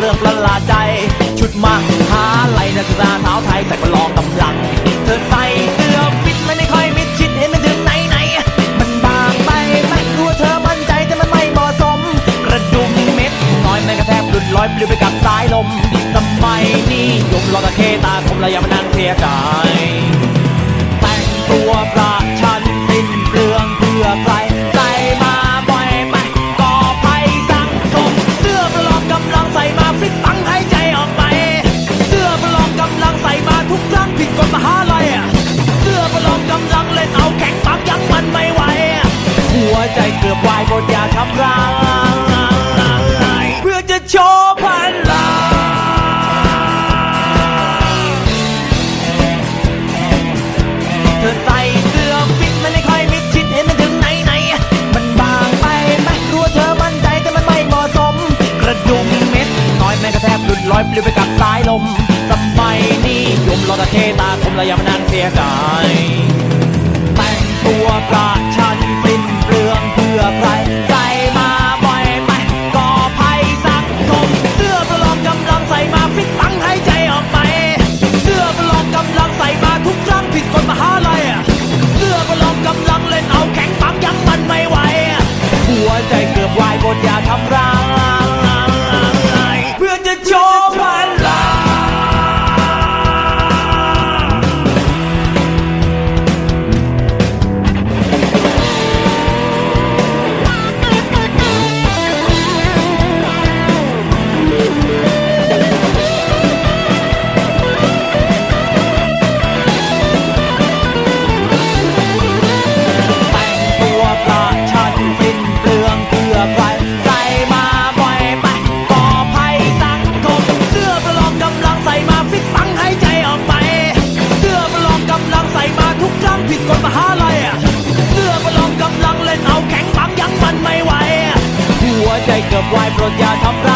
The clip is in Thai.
เริ่มประหลาดใจ ชุดมหาลัยนักศึกษาเท้าไทยใส่ประลองกำลัง เธอใส่เสื้อฟิตมันไม่ค่อยมิดชิดเห็นมันถึงไหนไหน มันบางไปไหมรู้ว่าเธอมั่นใจแต่มันไม่เหมาะสม กระดุมเม็ดน้อยแม่กระแทกหลุดลอยปลิวไปกับสายลมสมัยนี้ยมรอตะเคตาคมและอย่ามานั่งเสียใจ ใจเกือบวายบนยาทำร้ายเพื่อจะโชว์พลังเธอใส่เสื้อฟิตมันไม่ค่อยมิดชิดเห็นมันถึงไหนไหน มันบางไปไหมรู้ว่าเธอมั่นใจแต่มันไม่เหมาะสม กระดุมเม็ดน้อยแม่กระแทบหลุดลอยปลิวไปกับสายลมสมัยนี้ยมรอตะเทตาคมและย่ามานั่งเสียใจ บ วายโปรดอย่าทำร้าย